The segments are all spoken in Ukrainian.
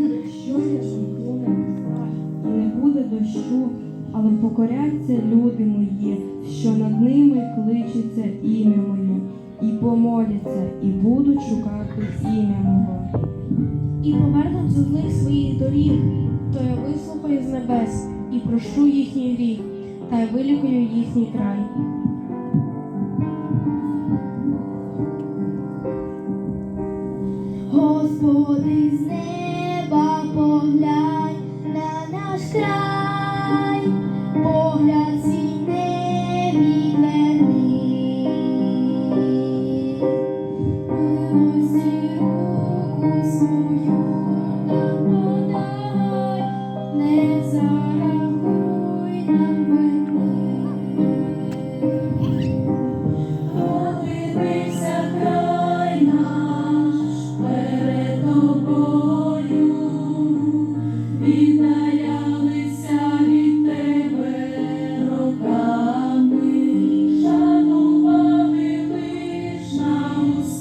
Якщо я сухом і не буде дощу, Але покоряться люди мої, що над ними кличеться ім'я моє, і помоляться, і будуть шукати ім'я мого. І повернуть з них своїх доріг, то я вислухаю з небес і прощу їхній рік, та й вилікую їхній край. Господи з неба поглянь на наш край.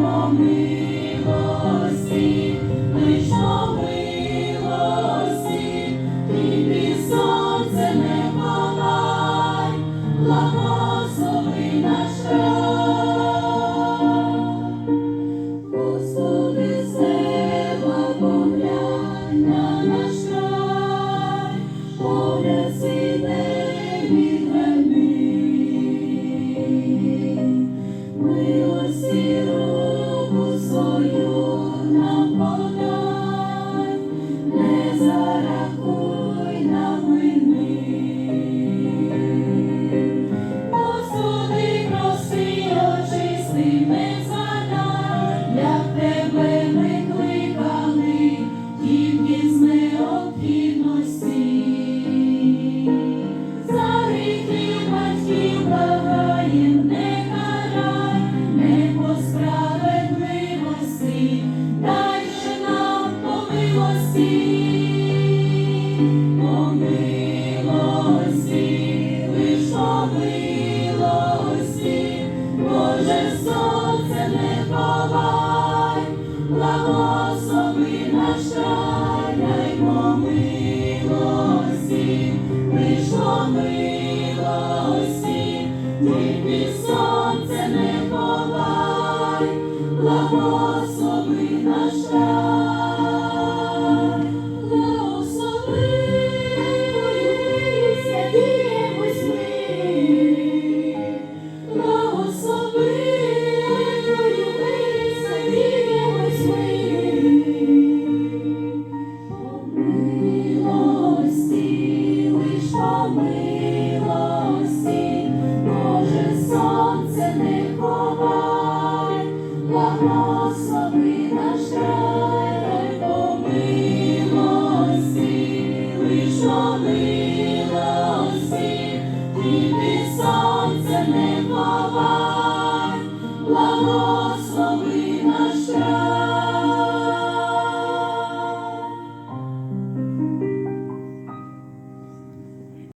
for me. милості, Боже сонце не ховай, благослови наш край.